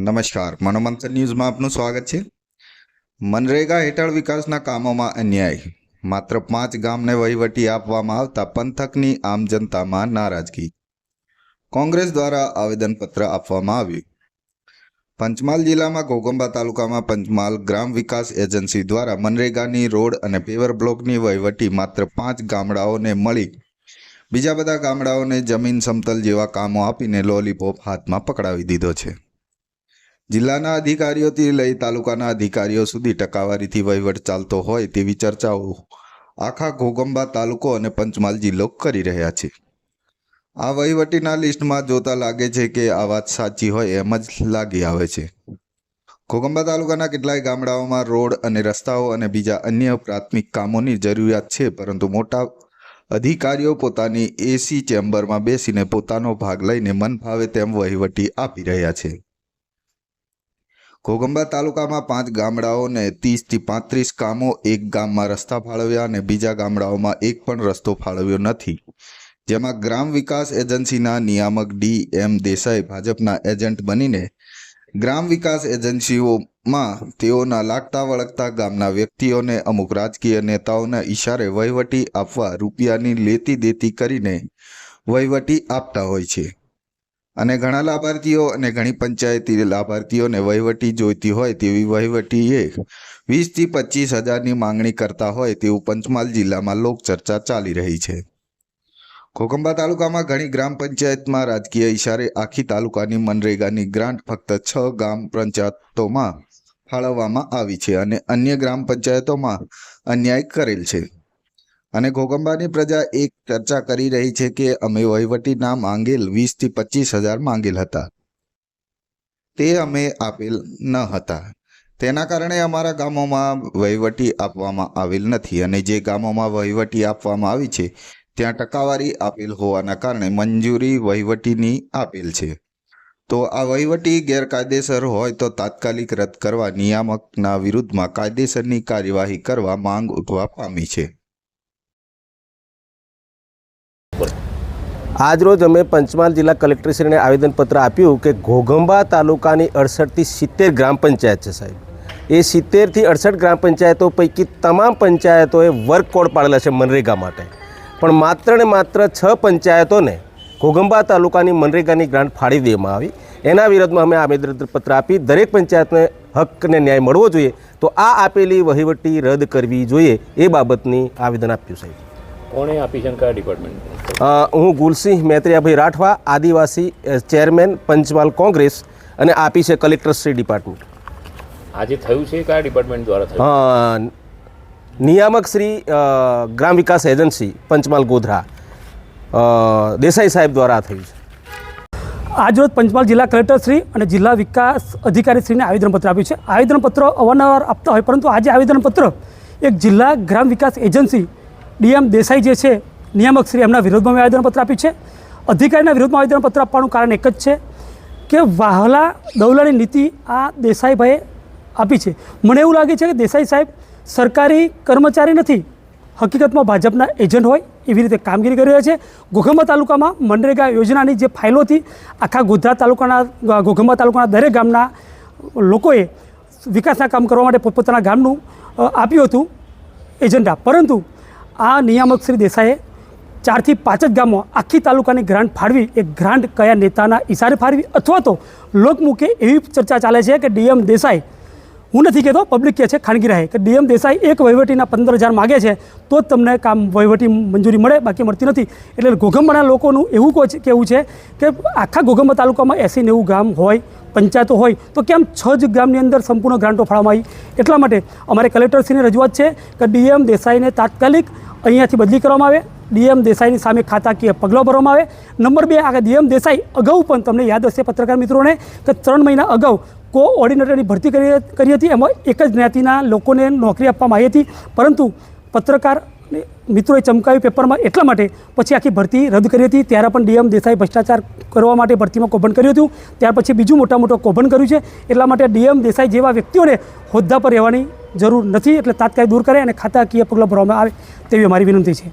નમસ્કાર. મનોમંથન ન્યૂઝમાં આપનું સ્વાગત છે. મનરેગા હેઠળ વિકાસના કામોમાં અન્યાય. માત્ર પાંચ ગામને વહીવટી આપવામાં આવતા પંથકની આમ જનતામાં નારાજગી. કોંગ્રેસ દ્વારા આવેદનપત્ર આપવામાં આવ્યું. પંચમહાલ જિલ્લામાં ઘોગંબા તાલુકામાં પંચમહાલ ગ્રામ વિકાસ એજન્સી દ્વારા મનરેગાની રોડ અને પેવર બ્લોકની વહીવટી માત્ર પાંચ ગામડાઓને મળી. બીજા બધા ગામડાઓને જમીન સમતલ જેવા કામો આપીને લોલીપોપ હાથમાં પકડાવી દીધો છે. જિલ્લાના અધિકારીઓથી લઈ તાલુકાના અધિકારીઓ સુધી ટકાવારીથી વહીવટ ચાલતો હોય તેવી ચર્ચાઓ આખા ઘોગંબા તાલુકો અને પંચમહાલ જિલ્લો કરી રહ્યા છે. આ વહીવટીના લિસ્ટમાં જોતા લાગે છે કે આ વાત સાચી હોય એમ જ લાગી આવે છે. ઘોગંબા તાલુકાના કેટલાય ગામડાઓમાં રોડ અને રસ્તાઓ અને બીજા અન્ય પ્રાથમિક કામોની જરૂરિયાત છે, પરંતુ મોટા અધિકારીઓ પોતાની એસી ચેમ્બરમાં બેસીને પોતાનો ભાગ લઈને મન ફાવે તેમ વહીવટી આપી રહ્યા છે. ઘોગંબા તાલુકામાં પાંચ ગામડાઓને ત્રીસથી પાંત્રીસ કામો એક ગામમાં રસ્તા ફાળવ્યા અને બીજા ગામડાઓમાં એક પણ રસ્તો ફાળવ્યો નથી. જેમાં ગ્રામ વિકાસ એજન્સીના નિયામક ડી એમ દેસાઈ ભાજપના એજન્ટ બનીને ગ્રામ વિકાસ એજન્સીઓમાં તેઓના લાગતા વળગતા ગામના વ્યક્તિઓને અમુક રાજકીય નેતાઓના ઈશારે વહીવટી આપવા રૂપિયાની લેતી દેતી કરીને વહીવટી આપતા હોય છે. અને ઘણા લાભાર્થીઓ અને ઘણી પંચાયતી લાભાર્થીઓને વહીવટી જોઈતી હોય તેવી વહીવટીએ વીસથી પચીસ હજારની માંગણી કરતા હોય તેવું પંચમહાલ જિલ્લામાં લોકચર્ચા ચાલી રહી છે. ખોખંબા તાલુકામાં ઘણી ગ્રામ પંચાયતમાં રાજકીય ઈશારે આખી તાલુકાની મનરેગાની ગ્રાન્ટ ફક્ત છ ગ્રામ પંચાયતોમાં ફાળવવામાં આવી છે અને અન્ય ગ્રામ પંચાયતોમાં અન્યાય કરેલ છે. અને ઘોગંબાની પ્રજા એક ચર્ચા કરી રહી છે કે અમે વહીવટીના માંગેલ વીસથી પચીસ હજાર માંગેલ હતા. તે અમે આપેલ ન હતા. તેના કારણે અમારા ગામોમાં વહીવટી આપવામાં આવેલ નથી અને જે ગામોમાં વહીવટી આપવામાં આવી છે, ત્યાં ટકાવારી આપેલ હોવાના કારણે મંજૂરી વહીવટીની આપેલ છે. તો આ વહીવટી ગેરકાયદેસર હોય તો તાત્કાલિક રદ કરવા નિયામકના વિરુદ્ધમાં કાયદેસરની કાર્યવાહી કરવા માંગ ઉઠવા પામી છે. આજરોજ અમે પંચમહાલ જિલ્લા કલેક્ટરશ્રીને આવેદનપત્ર આપ્યું કે ઘોઘંબા તાલુકાની અડસઠથી સિત્તેર ગ્રામ પંચાયત છે સાહેબ. એ સિત્તેરથી અડસઠ ગ્રામ પંચાયતો પૈકી તમામ પંચાયતોએ વર્ક કોડ પાડેલા છે મનરેગા માટે. પણ માત્ર ને માત્ર છ પંચાયતોને ઘોઘંબા તાલુકાની મનરેગાની ગ્રાન્ટ ફાળી દેવામાં આવી. એના વિરોધમાં અમે આવેદનપત્ર આપી દરેક પંચાયતને હકને ન્યાય મળવો જોઈએ. તો આ આપેલી વહીવટી રદ કરવી જોઈએ એ બાબતની આવેદન આપ્યું સાહેબ. કોણે આપી છે કયા ડિપાર્ટમેન્ટ હું ગુલસિંહ મેત્રિયાભાઈ રાઠવા આદિવાસી ચેરમેન પંચમહાલ કોંગ્રેસ અને આપી છે કલેક્ટર શ્રી ડિપાર્ટમેન્ટ. આજે થયું છે? કયા ડિપાર્ટમેન્ટ દ્વારા થયું? નિયામક શ્રી ગ્રામ વિકાસ એજન્સી પંચમહાલ ગોધરા. દેસાઈ સાહેબ દ્વારા થયું છે. આજરોજ પંચમહાલ જિલ્લા કલેક્ટરશ્રી અને જિલ્લા વિકાસ અધિકારીશ્રીને આવેદનપત્ર આપ્યું છે. આવેદનપત્ર અવારનવાર આપતા હોય પરંતુ આજે આવેદનપત્ર એક જિલ્લા ગ્રામ વિકાસ એજન્સી ડીએમ દેસાઈ જે છે નિયામકશ્રી એમના વિરોધમાં આવેદનપત્ર આપ્યું છે. અધિકારીના વિરોધમાં આવેદનપત્ર આપવાનું કારણ એક જ છે કે વાહલા દવલાની નીતિ આ દેસાઈભાઈએ આપી છે. મને એવું લાગે છે કે દેસાઈ સાહેબ સરકારી કર્મચારી નથી, હકીકતમાં ભાજપના એજન્ટ હોય એવી રીતે કામગીરી કરી રહ્યા છે. ઘોઘંબા તાલુકામાં મનરેગા યોજનાની જે ફાઇલો હતી, આખા ગોધરા તાલુકાના ઘોઘંબા તાલુકાના દરેક ગામના લોકોએ વિકાસના કામ કરવા માટે પોતપોતાના ગામનું આપ્યું હતું એજન્ડા. પરંતુ આ નિયામક શ્રી દેસાઈએ ચારથી પાંચ જ ગામો આખી તાલુકાની ગ્રાન્ટ ફાળવી એ ગ્રાન્ટ કયા નેતાના ઇશારે ફાળવી અથવા તો લોકમુખે એવી ચર્ચા ચાલે છે કે ડીએમ દેસાઈ, હું નથી કહેતો પબ્લિક કહે છે, ખાનગી રહે. કે ડીએમ દેસાઈ એક વહીવટીના પંદર હજાર માગે છે, તો જ તમને કામ વહીવટી મંજૂરી મળે, બાકી મળતી નથી. એટલે ઘોઘંબાના લોકોનું એવું કહે કહેવું છે કે આખા ઘોઘંબા તાલુકામાં એસી નેવું ગામ હોય પંચાયતો હોય તો કેમ છ જ ગામની અંદર સંપૂર્ણ ગ્રાન્ટો ફાળવવામાં આવી? એટલા માટે અમારે કલેક્ટરશ્રીની રજૂઆત છે કે ડીએમ દેસાઈને તાત્કાલિક અહીંયાથી બદલી કરવામાં આવે. ડીએમ દેસાઈની સામે ખાતાકીય પગલાં ભરવામાં આવે. નંબર બે આ ડીએમ દેસાઈ અગાઉ પણ તમને યાદ હશે પત્રકાર મિત્રોને, કે ત્રણ મહિના અગાઉ કો ઓર્ડિનેટરની ભરતી કરી હતી. એમાં એક જ જ્ઞાતિના લોકોને નોકરી આપવામાં આવી હતી. પરંતુ પત્રકાર મિત્રોએ ચમકાવ્યું પેપરમાં એટલા માટે, પછી આખી ભરતી રદ કરી હતી, ત્યારે પણ ડીએમ દેસાઈ ભ્રષ્ટાચાર કરવા માટે ભરતીમાં કૌભાંડ કર્યું હતું, ત્યાર પછી બીજું મોટા મોટો કૌભાંડ કર્યું છે, એટલા માટે ડીએમ દેસાઈ જેવા વ્યક્તિઓને હોદ્દા પર રહેવાની જરૂર નથી, એટલે તાત્કાલિક દૂર કરે અને ખાતાકીય પગલાં ભરવામાં આવે, તેવી અમારી વિનંતી છે.